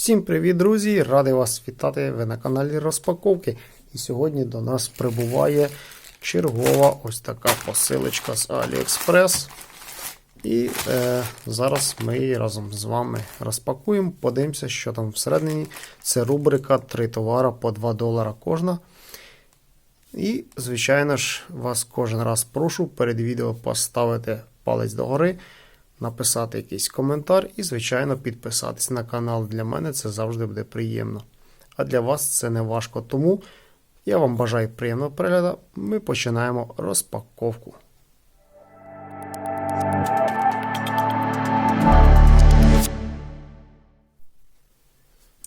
Всім привіт, друзі! Радий вас вітати. Ви на каналі Розпаковки. І сьогодні до нас прибуває чергова ось така посилочка з AliExpress. І е, зараз ми її разом з вами розпакуємо. Подивимося, що там всередині. Це рубрика 3 товара по 2 долара кожна. І, звичайно ж, вас кожен раз прошу перед відео поставити палець догори, написати якийсь коментар і, звичайно, підписатись на канал. Для мене це завжди буде приємно. А для вас це не важко. Тому я вам бажаю приємного перегляду. Ми починаємо розпаковку.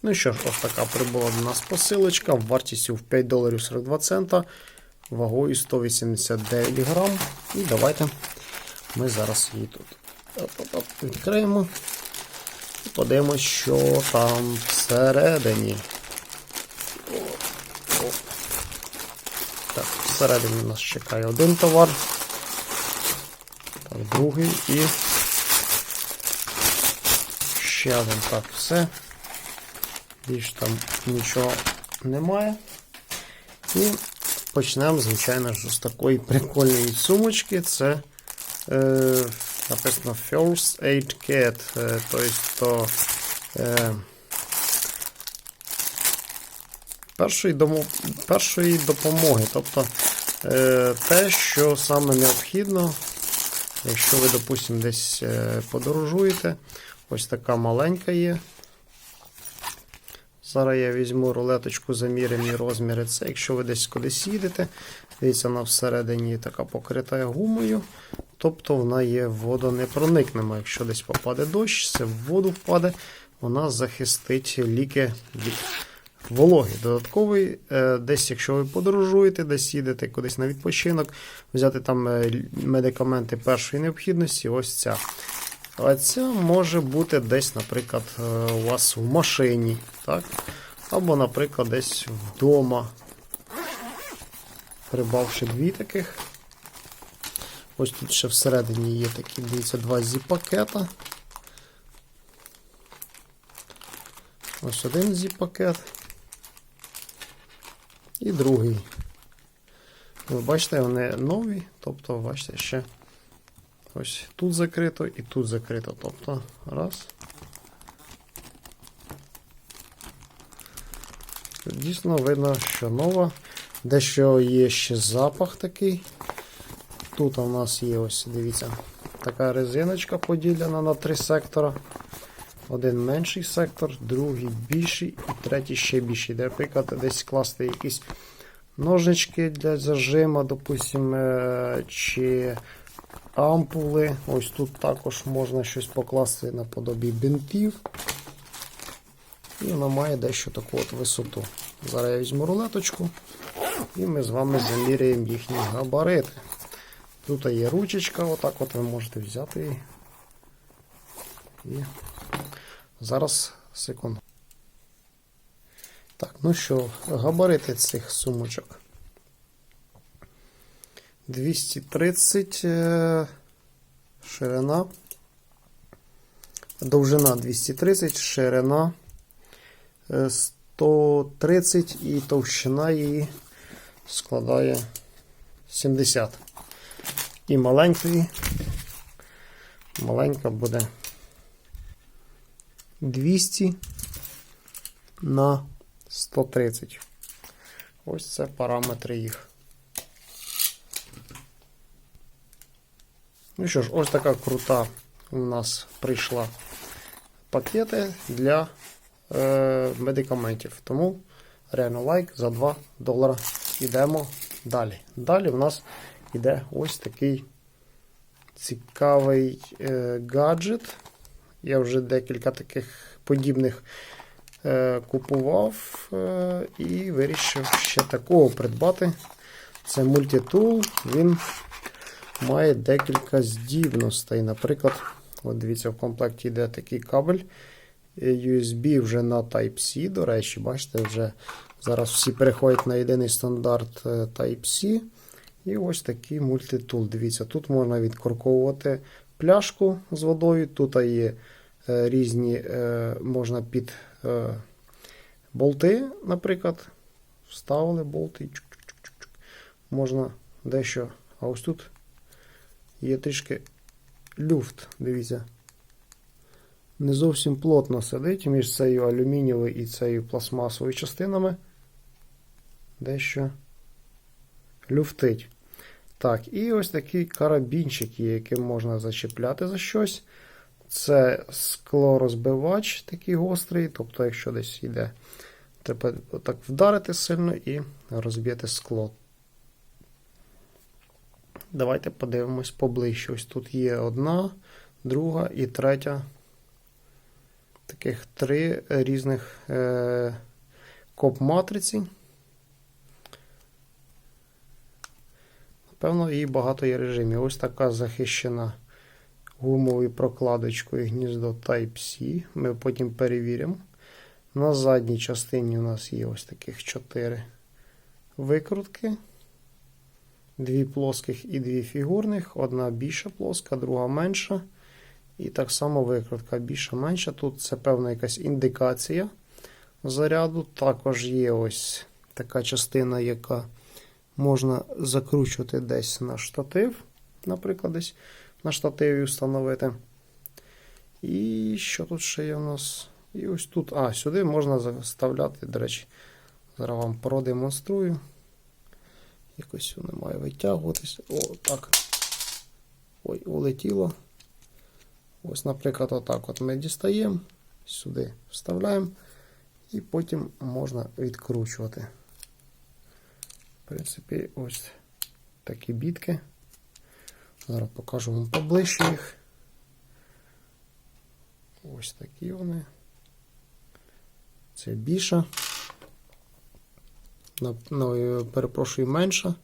Ну що ж, ось така прибула до нас посилочка вартістю в 5 доларів 42 цента, вагою 189 грам. І давайте ми зараз її тут відкриємо і подивимось, що там всередині. Так, всередині нас чекає один товар, так, другий і ще один. Так, все. Більш там нічого немає. І почнемо, звичайно з такої прикольної сумочки. Це е, написано First Aid Kit. Тобто е, першої, домо, першої допомоги. Тобто е, те, що саме необхідно, якщо ви, допустимо, десь е, подорожуєте, ось така маленька є. Зараз я візьму рулеточку, заміряні розміри. Це якщо ви десь кудись їдете, дивіться, вона всередині така покрита гумою, тобто вона є водонепроникнема. Якщо десь попаде дощ, це в воду впаде, вона захистить ліки від вологи. Додатковий, е, десь, якщо ви подорожуєте, десь їдете кудись на відпочинок, взяти там е, медикаменти першої необхідності, ось ця. А ця може бути десь, наприклад, е, у вас в машині, так? Або, наприклад, десь вдома. Прибавши дві таких. Ось тут ще всередині є такі, дивіться, два зіп-пакета. Ось один зіп-пакет. І другий. Ви бачите, вони нові, тобто, бачите, ще. Ось тут закрито і тут закрито. Тобто, раз. Дійсно видно, що нова. Дещо є ще запах такий. Тут у нас є ось, дивіться, така резиночка поділена на три сектора. Один менший сектор, другий більший і третій ще більший. Де, наприклад, десь класти якісь ножнички для зажима, допустимо, чи ампули. Ось тут також можна щось покласти наподобі бинтів. І вона має дещо таку от висоту. Зараз я візьму рулеточку і ми з вами заміряємо їхні габарити. Тут є ручечка, отак от ви можете взяти. І зараз секунду. Так, ну що, габарити цих сумочок. 230 е, ширина, довжина 230, ширина 130 і товщина її складає 70. І маленької, маленька буде 200 на 130. Ось це параметри їх. Ну що ж, ось така крута у нас прийшла пакети для е, медикаментів. Тому реально лайк за 2 долара. Йдемо далі. Далі в нас йде ось такий цікавий е, гаджет. Я вже декілька таких подібних е, купував е, і вирішив ще такого придбати. Це мультитул. Він має декілька здібностей. Наприклад, от дивіться, в комплекті йде такий кабель USB вже на Type-C. До речі, бачите, вже зараз всі переходять на єдиний стандарт Type-C. І ось такий мультитул. Дивіться, тут можна відкорковувати пляшку з водою. Тут є е, різні е, можна під е, болти, наприклад. Вставили болти. Можна дещо. А ось тут є трішки люфт, дивіться. Не зовсім плотно сидить між цією алюмінієвою і цією пластмасовою частинами. Дещо люфтить. Так, і ось такий карабінчик є, яким можна зачіпляти за щось. Це склорозбивач такий гострий, тобто, якщо десь йде, треба так вдарити сильно і розбити скло. Давайте подивимось поближче. Ось тут є одна, друга і третя. Таких три різних е, коп-матриці. Напевно, і багато є режимів. Ось така захищена гумовою прокладочкою гніздо Type-C. Ми потім перевіримо. На задній частині у нас є ось таких 4 викрутки. Дві плоских і дві фігурних. Одна більша плоска, друга менша. І так само викрутка більша менша. Тут це певна якась індикація заряду. Також є ось така частина, яка можна закручувати десь на штатив, наприклад, десь на штативі встановити. І що тут ще є у нас? І ось тут. А, сюди можна заставляти, до речі, зараз вам продемонструю. Якось воно має витягуватися. О, так. Ой, улетіло. Ось, наприклад, отак от ми дістаємо, сюди вставляємо, і потім можна відкручувати. В принципі, ось такі бітки. Зараз покажу вам поближче їх. Ось такі вони. Це більша. Ну, перепрошую, менша.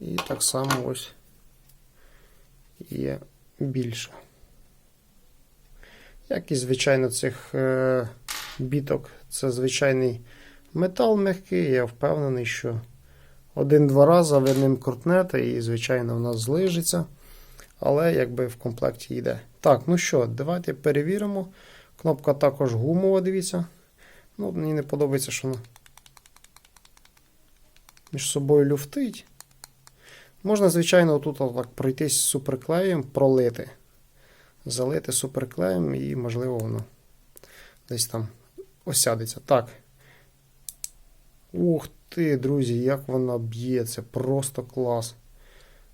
І так само ось є більша. Як і звичайно цих е, біток, це звичайний метал м'який. Я впевнений, що один-два рази ви ним крутнете і, звичайно, в нас злижиться. Але якби в комплекті йде. Так, ну що, давайте перевіримо. Кнопка також гумова, дивіться. Ну, Мені не подобається, що вона між собою люфтить. Можна, звичайно, тут так пройтись суперклеєм, пролити. Залити суперклеєм і, можливо, воно десь там осядеться. Так. Ух ти, друзі, як вона б'є, це просто клас.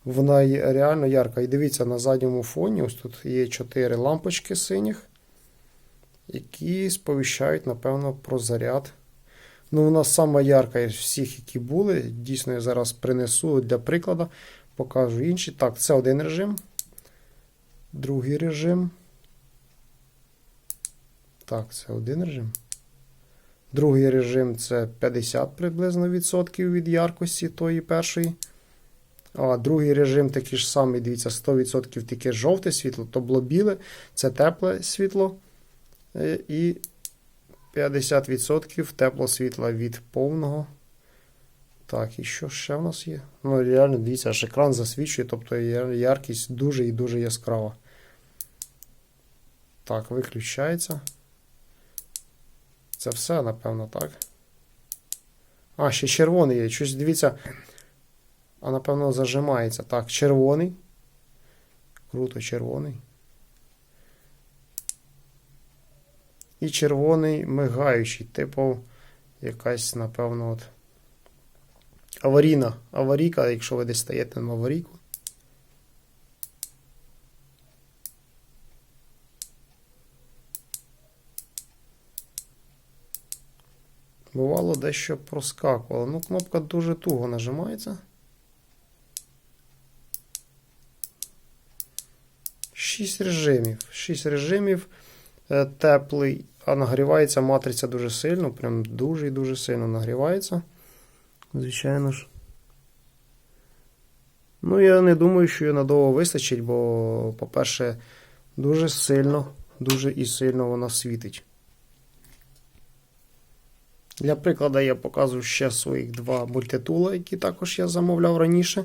Вона реально ярка. І дивіться, на задньому фоні ось тут є 4 лампочки синіх, які сповіщають, напевно, про заряд. Ну, вона сама ярка із всіх, які були. Дійсно, я зараз принесу для прикладу, покажу інші. Так, це один режим. Другий режим. Так, це один режим. Другий режим це 50 приблизно відсотків від яркості тої першої. А другий режим такий ж самий, дивіться, 100% таке жовте світло, то було біле, це тепле світло. Е, І 50% тепло світла від повного. Так, і що ще в нас є? Ну, реально, дивіться, аж екран засвічує, тобто яркість дуже і дуже яскрава. Так, виключається. Це все, напевно, так. А, ще червоний є. Щось дивіться. А напевно зажимається. Так, червоний. Круто, червоний. І червоний мигаючий, типу якась, напевно, от. Аварійна. Аварійка, якщо ви десь стаєте на аварійку. Бувало дещо проскакувало. Ну, кнопка дуже туго нажимається. Шість режимів. Шість режимів. Е, Теплий, а нагрівається матриця дуже сильно. Прям дуже і дуже сильно нагрівається. Звичайно ж. Ну, я не думаю, що її надовго вистачить, бо, по-перше, дуже сильно, дуже і сильно вона світить. Для прикладу я показую ще своїх два мультитула, які також я замовляв раніше.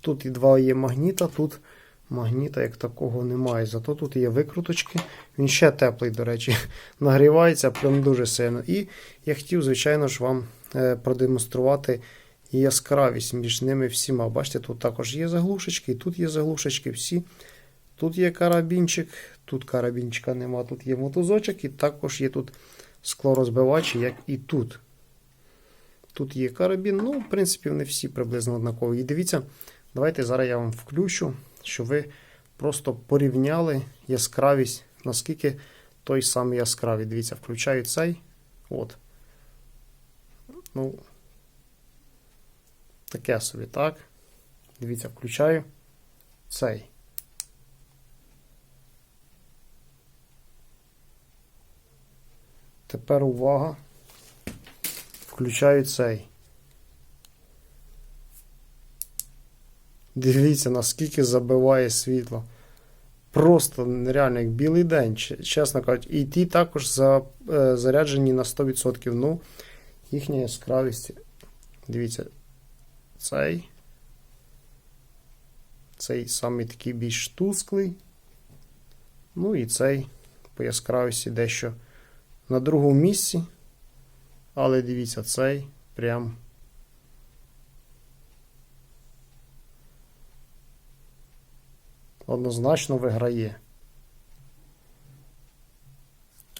Тут і два є магніта, тут Магніта як такого немає. Зато тут є викруточки. Він ще теплий, до речі, нагрівається прям дуже сильно. І я хотів, звичайно ж, вам е, продемонструвати яскравість між ними всіма. Бачите, тут також є заглушечки, тут є заглушечки всі. Тут є карабінчик, тут карабінчика нема, тут є мотузочок, і також є тут склорозбивачі, як і тут. Тут є карабін, ну, в принципі, вони всі приблизно однакові. І дивіться, давайте зараз я вам включу, щоб ви просто порівняли яскравість, наскільки той самий яскравий. Дивіться, включаю цей. От. Ну, таке собі, так. Дивіться, включаю цей. Тепер увага. Включаю цей. Дивіться, наскільки забиває світло. Просто нереально, як білий день, чесно кажучи. І ті також за, е, заряджені на 100%. Ну, їхня яскравість. Дивіться, цей. Цей самий такий більш тусклий. Ну і цей по яскравості дещо на другому місці. Але дивіться, цей прям. Однозначно виграє.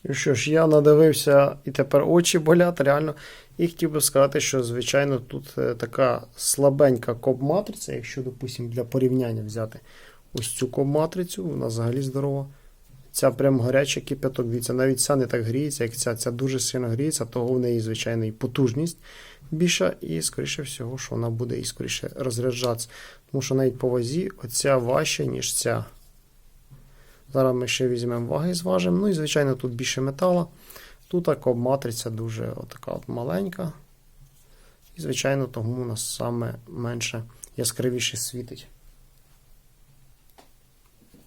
І що ж, я надивився і тепер очі болять, реально. І хотів би сказати, що, звичайно, тут е, така слабенька коп-матриця, якщо, допустимо, для порівняння взяти ось цю коп-матрицю, вона взагалі здорова. Ця прям гаряча кипяток, дивіться, навіть ця не так гріється, як ця, ця дуже сильно гріється, того в неї, звичайно, і потужність більша, і, скоріше всього, що вона буде і скоріше розряджатися. Тому що навіть по вазі оця важча, ніж ця. Зараз ми ще візьмемо ваги і зважимо. Ну і, звичайно, тут більше метала. Тут така матриця дуже отака от маленька. І, звичайно, тому у нас саме менше яскравіше світить.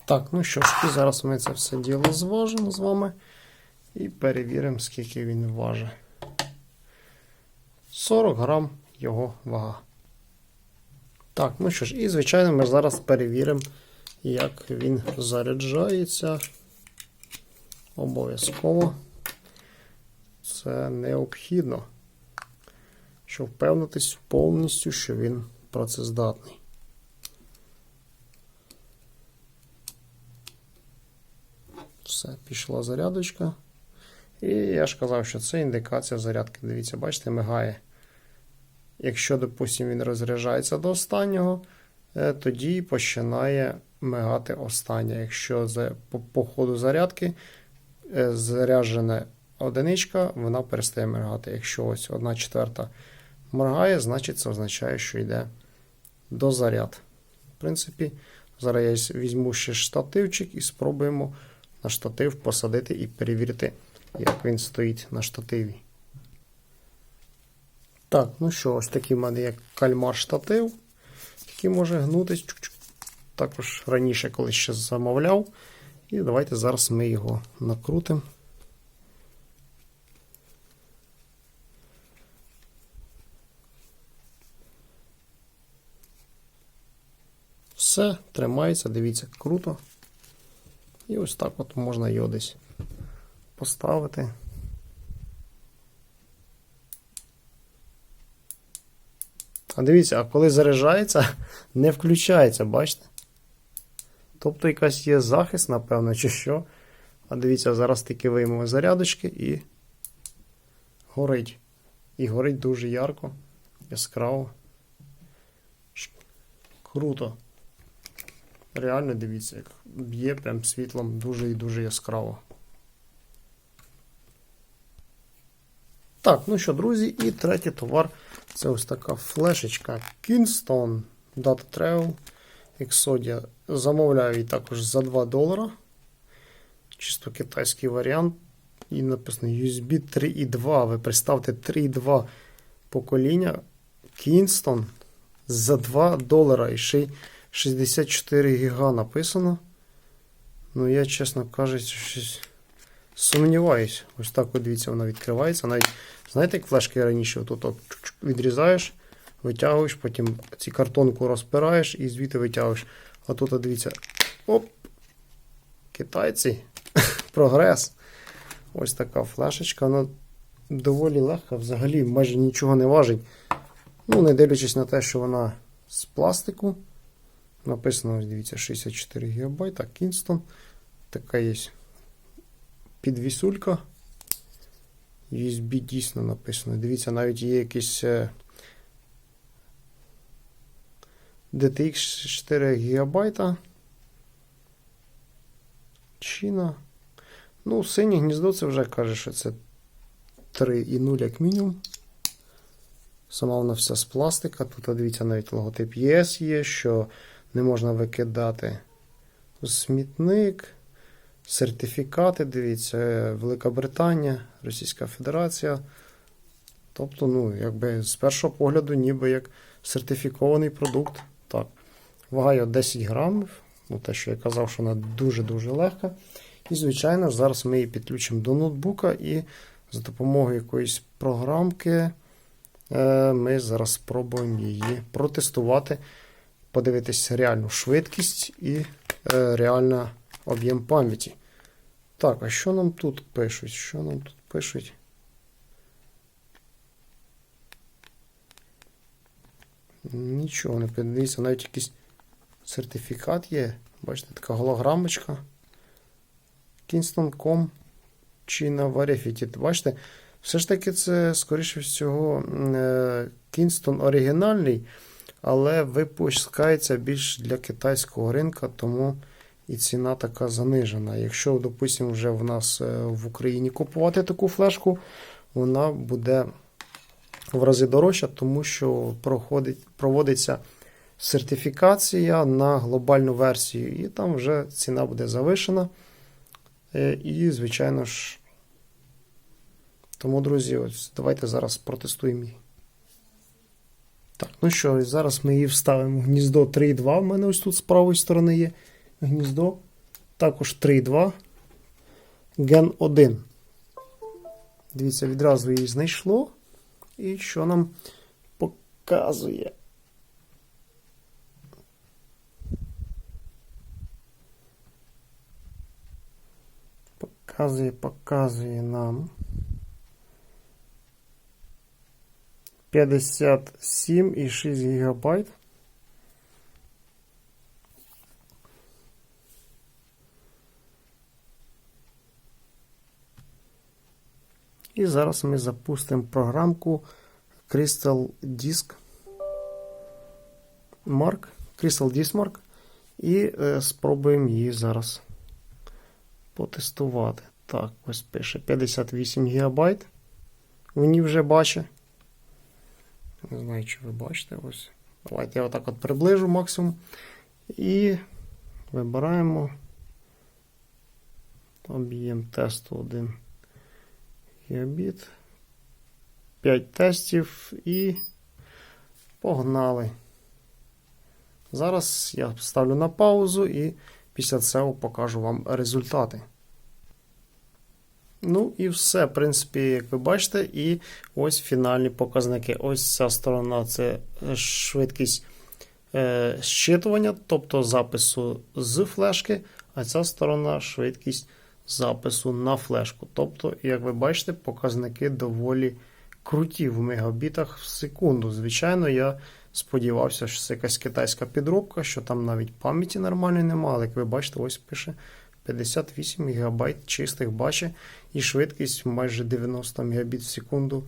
Так, ну що ж, і зараз ми це все діло зважимо з вами і перевіримо, скільки він важить. 40 грам його вага. Так, ну що ж, і звичайно, ми зараз перевіримо, як він заряджається. Обов'язково. Це необхідно, щоб впевнитись повністю, що він працездатний. Все, пішла зарядочка. І я ж казав, що це індикація зарядки. Дивіться, бачите, мигає. Якщо, допустимо, він розряджається до останнього, е, тоді починає мигати останнє. Якщо по, по ходу зарядки е, заряджена одиничка, вона перестає мигати. Якщо ось одна четверта моргає, значить це означає, що йде дозаряд. В принципі, зараз я візьму ще штативчик і спробуємо на штатив посадити і перевірити, як він стоїть на штативі. Так, ну що, ось такий в мене є кальмар штатив, який може гнутись. Також раніше колись ще замовляв. І давайте зараз ми його накрутимо. Все, тримається, дивіться, круто. І ось так от можна його десь поставити. А дивіться, а коли заряджається, не включається, бачите? Тобто якась є захист, напевно, чи що. А дивіться, зараз таки виймемо зарядочки і горить. І горить дуже ярко, яскраво. Круто. Реально дивіться, як б'є прям світлом дуже і дуже яскраво. Так, ну що, друзі, і третій товар це ось така флешечка Kingston Data Travel Exodia. Замовляю її також за 2 долара. Чисто китайський варіант. І написано USB 3.2. Ви представте 3.2 покоління Kingston за 2 долара. І ще й 64 гіга написано. Ну, я, чесно кажучи, щось сумніваюсь. Ось так от дивіться, вона відкривається. Навіть, знаєте, як флешки раніше отут от відрізаєш, витягуєш, потім ці картонку розпираєш і звідти витягуєш. А тут, дивіться, оп! Китайці. Прогрес. Ось така флешечка. Вона доволі легка, взагалі майже нічого не важить. Ну, не дивлячись на те, що вона з пластику. Написано, дивіться, 64 ГБ, Kingston. Така є підвісулька. USB дійсно написано. Дивіться, навіть є якийсь DTX 4 ГБ. Чина. Ну, синє гніздо це вже каже, що це 3,0 як мінімум. Сама вона вся з пластика. Тут, дивіться, навіть логотип ЄС є, що не можна викидати смітник. Сертифікати, дивіться, е, Велика Британія, Російська Федерація. Тобто, ну, якби з першого погляду, ніби як сертифікований продукт. Так. Вага його 10 грамів. Ну, те, що я казав, що вона дуже-дуже легка. І, звичайно зараз ми її підключимо до ноутбука і за допомогою якоїсь програмки е, ми зараз спробуємо її протестувати, подивитися реальну швидкість і е, реальний об'єм пам'яті. Так, а що нам тут пишуть? Що нам тут пишуть? Нічого не подивіться, навіть якийсь сертифікат є. Бачите, така голограмочка. Kingston.com чи на Verify. Бачите, все ж таки це, скоріше всього, е, Kingston оригінальний, але випускається більш для китайського ринка, тому і ціна така занижена. Якщо, допустимо, вже в нас е, в Україні купувати таку флешку, вона буде в рази дорожча, тому що проходить, проводиться сертифікація на глобальну версію, і там вже ціна буде завишена. Е, І, звичайно ж, тому, друзі, ось давайте зараз протестуємо її. Так, ну що, і зараз ми її вставимо. Гніздо 3.2. У мене ось тут з правої сторони є гніздо. Також 3.2. Ген 1. Дивіться, відразу її знайшло. І що нам показує? Показує, показує нам 57,6 ГБ. І зараз ми запустимо програмку Crystal Disk Mark, Crystal Disk Mark і е, спробуємо її зараз потестувати. Так, ось пише 58 ГБ. Мені вже бачить. Не знаю, чи ви бачите. ось. Давайте я отак от приближу максимум. І вибираємо об'єм тесту 1 гігабіт. 5 тестів і погнали. Зараз я ставлю на паузу і після цього покажу вам результати. Ну і все, в принципі, як ви бачите, і ось фінальні показники. Ось ця сторона це швидкість е, щитування, тобто запису з флешки, а ця сторона швидкість запису на флешку. Тобто, як ви бачите, показники доволі круті в мегабітах в секунду. Звичайно, я сподівався, що це якась китайська підробка, що там навіть пам'яті нормальної немає, але як ви бачите, ось пише 58 ГБ чистих бачить і швидкість майже 90 Мбіт в секунду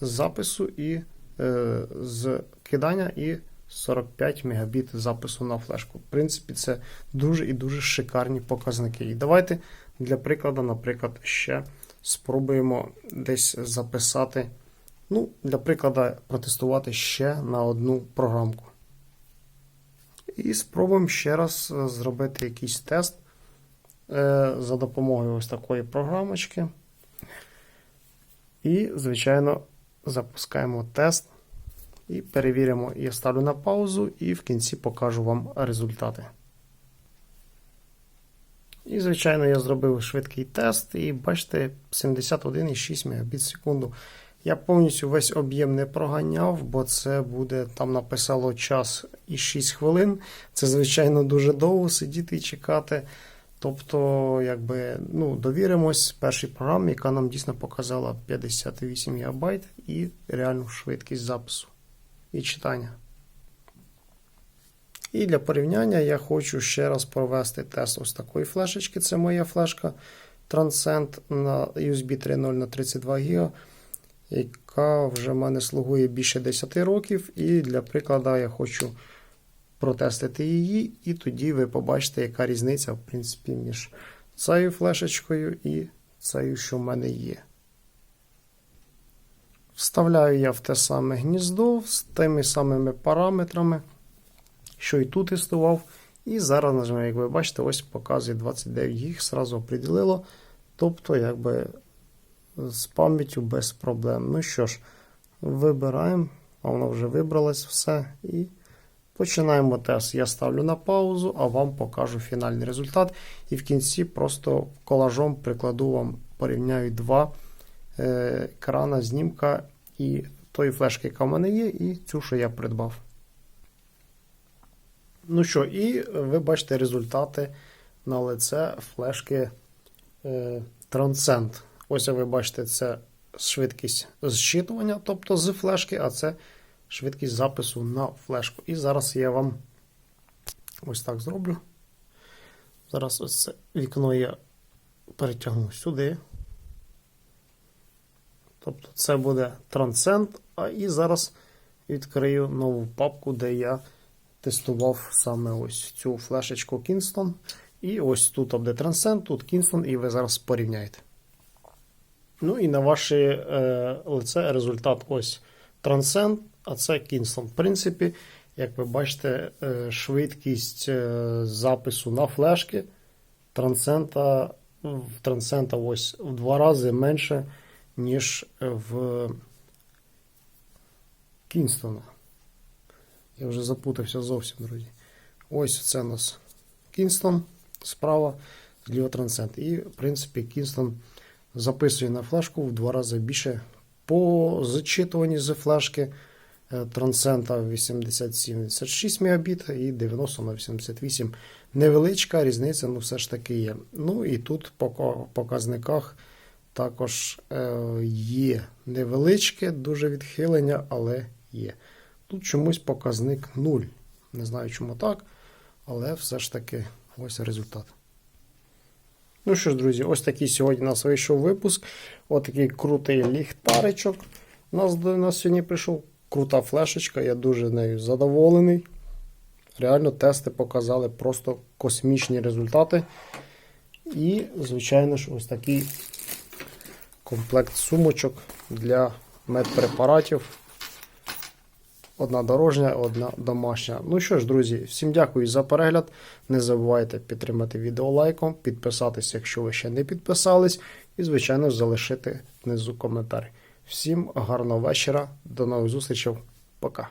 з запису і е, з кидання і 45 Мбіт запису на флешку. В принципі, це дуже і дуже шикарні показники. І давайте для прикладу, наприклад, ще спробуємо десь записати. Ну, для прикладу, протестувати ще на одну програмку. І спробуємо ще раз зробити якийсь тест е, за допомогою ось такої програмочки. І, звичайно, запускаємо тест і перевіримо. Я ставлю на паузу і в кінці покажу вам результати. І, звичайно, я зробив швидкий тест, і бачите, 71,6 Мбіт в секунду. Я повністю весь об'єм не проганяв, бо це буде, там написало час і 6 хвилин. Це, звичайно, дуже довго сидіти і чекати. Тобто, якби, ну, довіримось першій програмі, яка нам дійсно показала 58 ГБ і реальну швидкість запису і читання. І для порівняння я хочу ще раз провести тест ось такої флешечки. Це моя флешка Transcend на USB 3.0 на 32 ГБ, яка вже в мене слугує більше 10 років. І для прикладу я хочу протестити її, і тоді ви побачите, яка різниця в принципі, між цією флешечкою і цією, що в мене є. Вставляю я в те саме гніздо з тими самими параметрами, що і тут тестував. І зараз, як ви бачите, ось показує 29 гіг, зразу оприділило. Тобто, якби з пам'яттю без проблем. Ну що ж, вибираємо, а воно вже вибралось все. І починаємо тест. Я ставлю на паузу, а вам покажу фінальний результат. І в кінці просто колажом прикладу вам порівняю два е, екрана знімка і тої флешки, яка в мене є, і цю, що я придбав. Ну що, і ви бачите результати на лице флешки е, Transcend. Ось ви бачите, це швидкість зчитування, тобто з флешки, а це швидкість запису на флешку. І зараз я вам ось так зроблю. Зараз ось це вікно я перетягну сюди. Тобто це буде Transcend, а і зараз відкрию нову папку, де я тестував саме ось цю флешечку Kingston. І ось тут буде Transcend, тут Kingston, і ви зараз порівняєте. Ну і на ваше е, лице результат ось Transcend, а це Kingston. В принципі, як ви бачите, е, швидкість е, запису на флешки Transcend, в Transcend ось в два рази менше, ніж в Kingston. Я вже запутався зовсім, друзі. Ось це у нас Kingston справа, зліва Transcend. І, в принципі, Kingston записує на флешку в два рази більше по зчитуванні з флешки Transcend 8076 Мбіт і 90 на 88 Невеличка різниця, ну все ж таки є. Ну і тут по показниках також є невеличке, дуже відхилення, але є. Тут чомусь показник 0. Не знаю, чому так, але все ж таки ось результат. Ну що ж, друзі, ось такий сьогодні у нас вийшов випуск. Ось такий крутий ліхтаричок. У нас до нас сьогодні прийшов крута флешечка, я дуже нею задоволений. Реально тести показали просто космічні результати. І, звичайно ж, ось такий комплект сумочок для медпрепаратів. Одна дорожня, одна домашня. Ну що ж, друзі, всім дякую за перегляд. Не забувайте підтримати відео лайком, підписатися, якщо ви ще не підписались, і, звичайно, залишити внизу коментар. Всім гарного вечора, до нових зустрічей. Пока.